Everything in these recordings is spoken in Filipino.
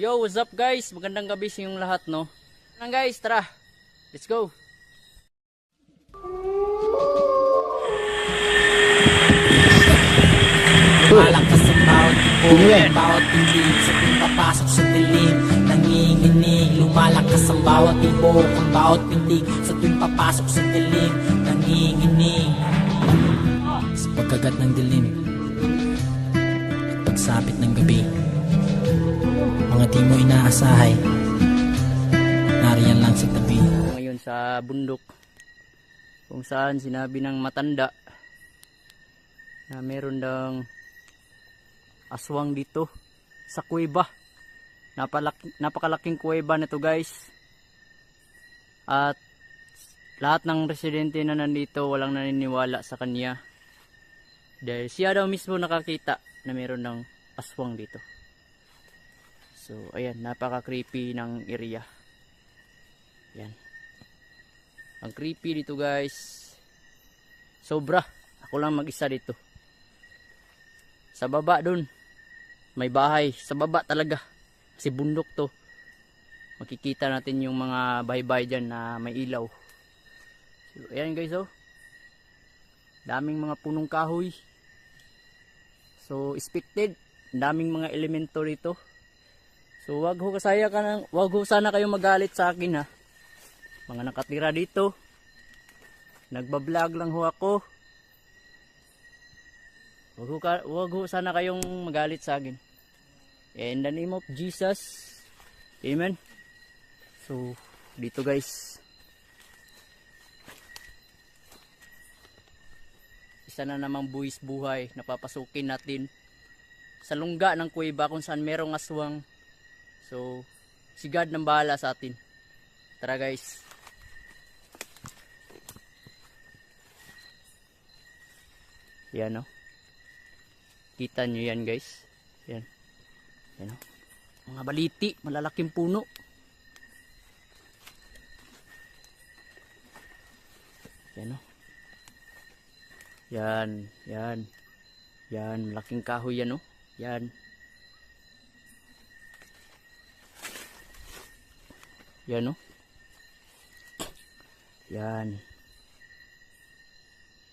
Yo, what's up guys? Magandang gabi sa inyong lahat, no? Nang guys, tara. Let's go. Malakas ang bawat ipo Bawat pindig sa tuwing papasok sa dilim Nanginginig Lumalakas ang bawat ipo Ang bawat pindig sa tuwing papasok sa dilim Nanginginig Sa pagkagat ng dilim At pagsapit ng gabi Mga di mo inaasahay Nariyan lang sa tabi Ngayon sa bundok kung saan sinabi ng matanda na meron daw aswang dito sa kuweba. Napalaki, napakalaking kuweba na to guys. At lahat ng residente na nandito walang naniniwala sa kanya. Dahil siya daw mismo nakakita na meron ng aswang dito. So ayan, napaka creepy ng area. Yan. Ang creepy dito guys. Sobra. Ako lang mag-isa dito. Sa baba dun. May bahay. Sa baba talaga. Kasi bundok to. Makikita natin yung mga bahay-bahay dyan na may ilaw. So, ayan guys oh. Daming mga punong kahoy. So, expected. Daming mga elemento rito. So, wag ho kasaya ka ng, wag ho sana kayong magalit sa akin ha. Mga nakatira dito. Nagbablog lang ho ako. Wag ho, ka, wag ho sana kayong magalit sa akin. In the name of Jesus. Amen. So dito guys. Isa na namang buwis buhay. Na papasukin natin sa lungga ng kuweba kung saan merong aswang so si God nang bahala sa atin tara guys Yan o. Kita nyo yan guys. Yan. Yan o. Mga baliti. Malalaking puno. Yan o. Yan. Yan. Yan. Malaking kahoy yan o. Yan. Yan o. Yan.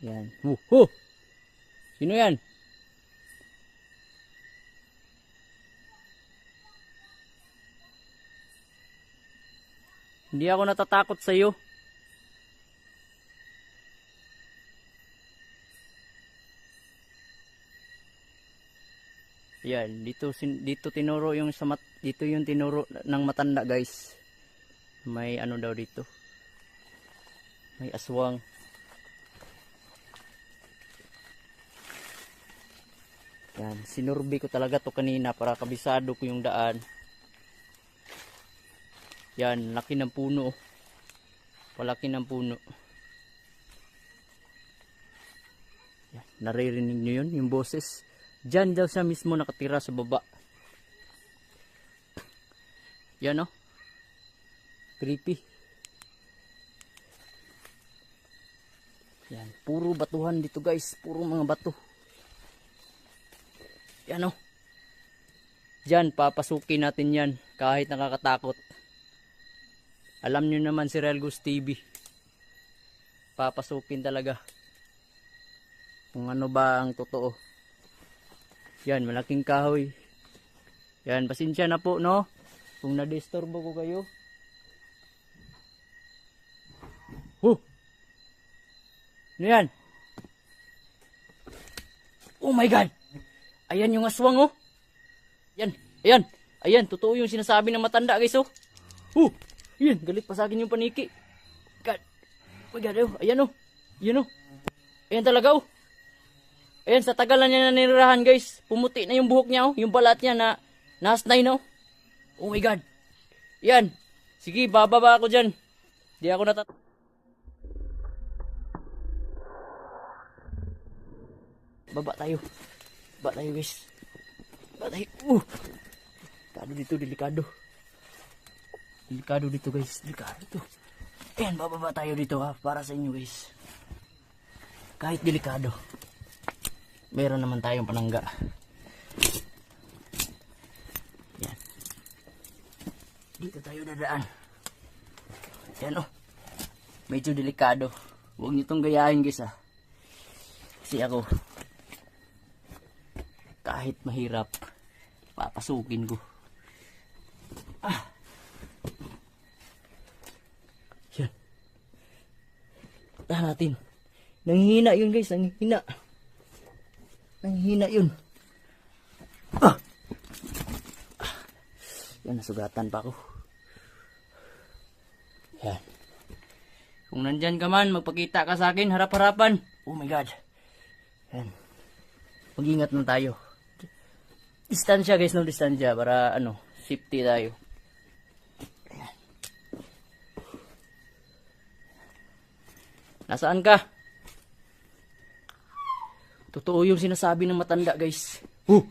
Yan. Huh. Sino yan? Hindi ako natatakot sa iyo. Yan, dito dito tinuro yung sa mat- dito yung tinuro ng matanda, guys. May ano daw dito. May aswang. Yan, sinurbi ko talaga to kanina para kabisado ko yung daan. Yan, laki ng puno. Palaki ng puno. Yan, naririnig nyo yun, yung boses. Diyan daw siya mismo nakatira sa baba. Yan oh. Creepy. Yan, puro batuhan dito guys. Puro mga bato. Yan o. Diyan, papasukin natin yan. Kahit nakakatakot. Alam nyo naman si Relgos TV. Papasukin talaga. Kung ano ba ang totoo. Yan, malaking kahoy. Yan, pasensya na po, no? Kung na-disturbo ko kayo. Ano? Oh my God! Ayan yung aswang oh. Yan, ayan. Ayan, totoo yung sinasabi ng matanda guys oh. Oh, ayan, galit pa sa akin yung paniki. God. Oh God, oh, ayan oh. Ayan oh. Ayan talaga oh. Ayan, sa tagal na niya nanirahan guys. Pumuti na yung buhok niya oh. Yung balat niya na nasnay na oh. Oh my God. Yan. Sige, bababa ako dyan. Di ako natat... Baba tayo. Baba tayo guys. Baba tayo. Uh. Delikado dito, delikado. Delikado dito guys. Delikado to. Ayan, bababa tayo dito ha. Para sa inyo guys. Kahit delikado. Meron naman tayong panangga. Yan. Dito tayo dadaan. Yan oh. Medyo delikado. Huwag niyo tong gayahin guys ah. Kasi ako, kahit mahirap, papasukin ko. Ah. Yan. Tahan natin. Nanghihina yun guys, nanghihina. Nanghihina yun. Ah. Ah. Yan, nasugatan pa ako. Yan. Kung nandyan ka man, magpakita ka sa akin, harap-harapan. Oh my God. Yan. Mag-ingat na tayo. Distansya guys, no distansya para ano, safety tayo. Nasaan ka? Totoo yung sinasabi ng matanda guys. Oh!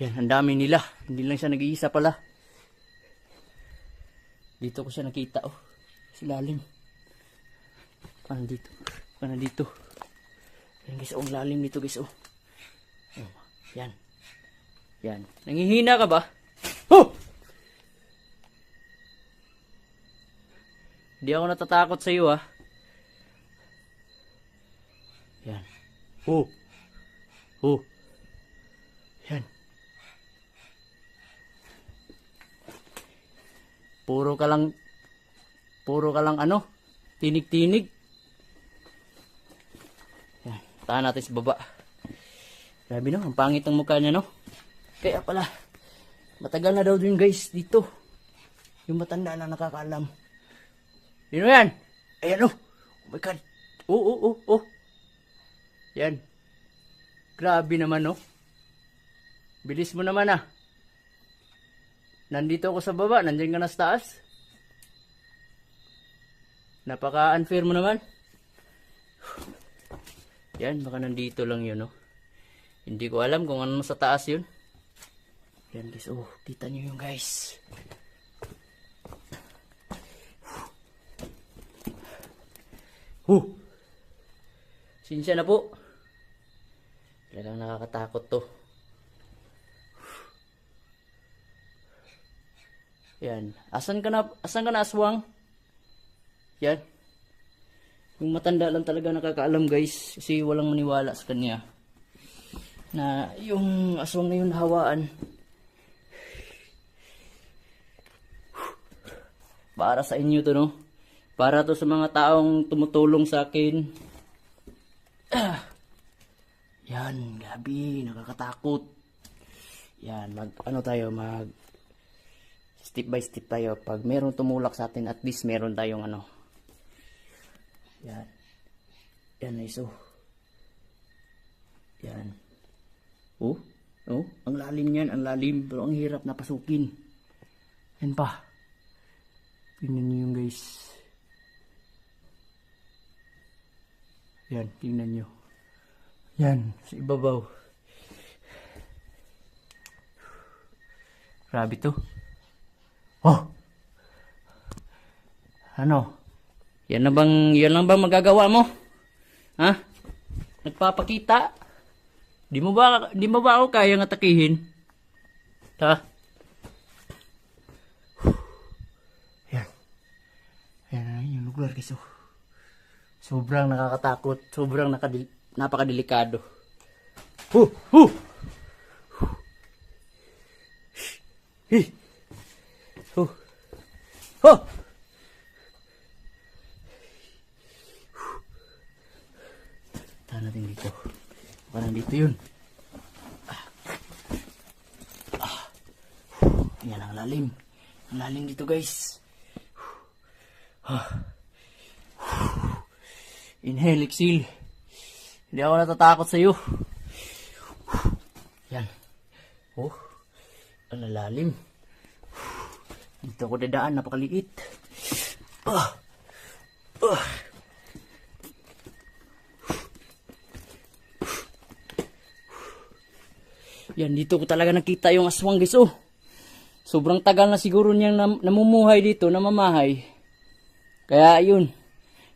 Yan, ang dami nila. Hindi lang siya nag-iisa pala. Dito ko siya nakita oh. Sa lalim. Paano dito? Paano dito? Yan guys, oh, lalim nito guys oh. Oh, yan. Yan. Nangihina ka ba? Oh! Hindi ako natatakot sa iyo ah. Yan. Oh. Oh. Yan. Puro ka lang puro ka lang ano, tinig-tinig. Yan, tahan natin sa baba. Grabe no, ang pangit ng mukha niya no. Kaya pala, matagal na daw din guys dito. Yung matanda na nakakaalam. Sino yan? Ayan oh. Oh my God. Oh, oh, oh, oh. Yan. Grabe naman no. Bilis mo naman ah. Nandito ako sa baba, nandiyan ka na sa taas. Napaka-unfair mo naman. Yan, baka nandito lang yun, no? Hindi ko alam kung ano sa taas yun. Yan, guys. Oh, kita nyo yun, guys. Huh! Sinsya na po. Talagang nakakatakot to. Yan. Asan ka na, asan ka na aswang? Yan. Yung matanda lang talaga nakakaalam guys. Kasi walang maniwala sa kanya. Na yung aswang na yun hawaan. Para sa inyo to no. Para to sa mga taong tumutulong sa akin. Yan, gabi, nakakatakot. Yan, mag ano tayo, mag step by step tayo. Pag meron tumulak sa atin, at least meron tayong ano. Yan. Yan iso. Yan. Oh, oh, ang lalim yan, ang lalim. Pero ang hirap na pasukin. Yan pa. Tingnan nyo yung guys. Yan, tingnan nyo. Yan, sa ibabaw. Grabe to. Oh! Ano? Yan na bang, yan lang bang magagawa mo? Ha? Nagpapakita? Di mo ba, di mo ba ako kayang atakihin? Ha? Yan. Yan na yung lugar oh. Sobrang nakakatakot. Sobrang nakadil, napakadelikado. Huh! Huh! Hi! Huh! Huh! Tahan natin dito. Baka nandito yun. Ah. Ah. Yan ang lalim. Ang lalim dito guys. Ah. Inhale, exhale. Hindi ako natatakot sa iyo. Yan. Oh. Ang lalim. Dito ako dadaan, napakaliit. Ah. Ah. Yan, dito ko talaga nakita yung aswang guys. Oh. Sobrang tagal na siguro niyang nam- namumuhay dito, namamahay. Kaya yun,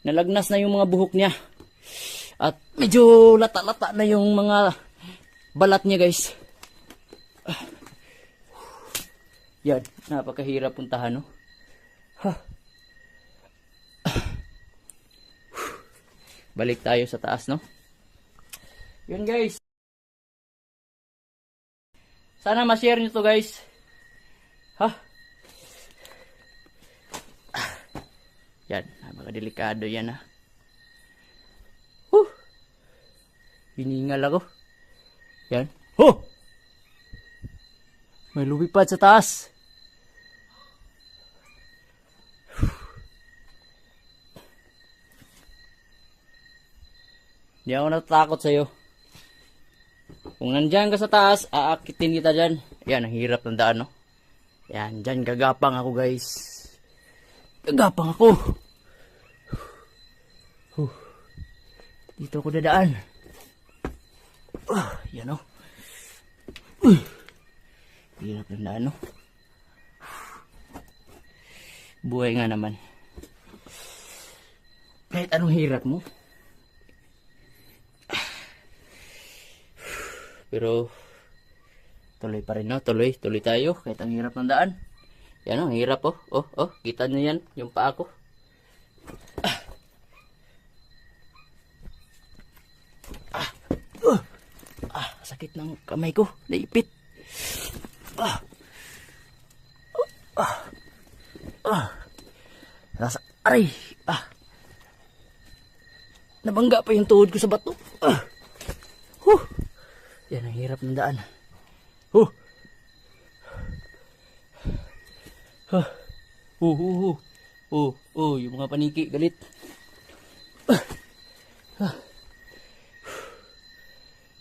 nalagnas na yung mga buhok niya. At medyo lata-lata na yung mga balat niya guys. Ah. Yan, napakahirap puntahan, no? Ha. Balik tayo sa taas, no? Yun, guys. Sana ma-share nyo to, guys. Ha? Yan, napakadelikado yan, ha? Huh! Hiningal ako. Yan. Oh! May lumipad sa taas. Hindi ako natatakot sa'yo. Kung nandyan ka sa taas, aakitin kita dyan. Yan, ang hirap ng daan, no? Yan, dyan gagapang ako, guys. Gagapang ako. Huh. Dito ako dadaan. Ah, yan, no? Uy. Hirap ng daan, no? Buhay nga naman. Kahit anong hirap mo. Pero, tuloy pa rin, no? Tuloy, tuloy tayo. Kahit ang hirap ng daan. Yan, oh, ang hirap, oh. Oh, oh, kita nyo yan, yung paa ko. Ah. Ah. Uh. Ah, sakit ng kamay ko. Naipit. Ah. Ah. Ah. Nasa, aray. Ah. Nabangga pa yung tuhod ko sa bato. Ah. Yan ang hirap ng daan. Huh. Huh. Oh, oh, oh. Oh, oh, yung mga paniki, galit. Ah. Ah.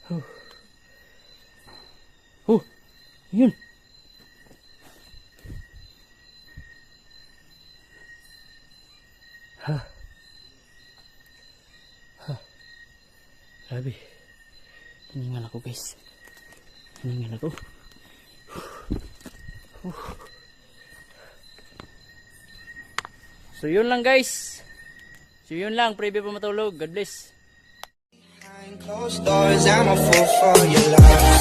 Huh. Oh, yun. Ha. Ha. Grabe. Hiningal ako guys. Hiningal ako. So yun lang guys. So yun lang. Pray pa matulog. God bless. Closed doors, I'm a fool for your love.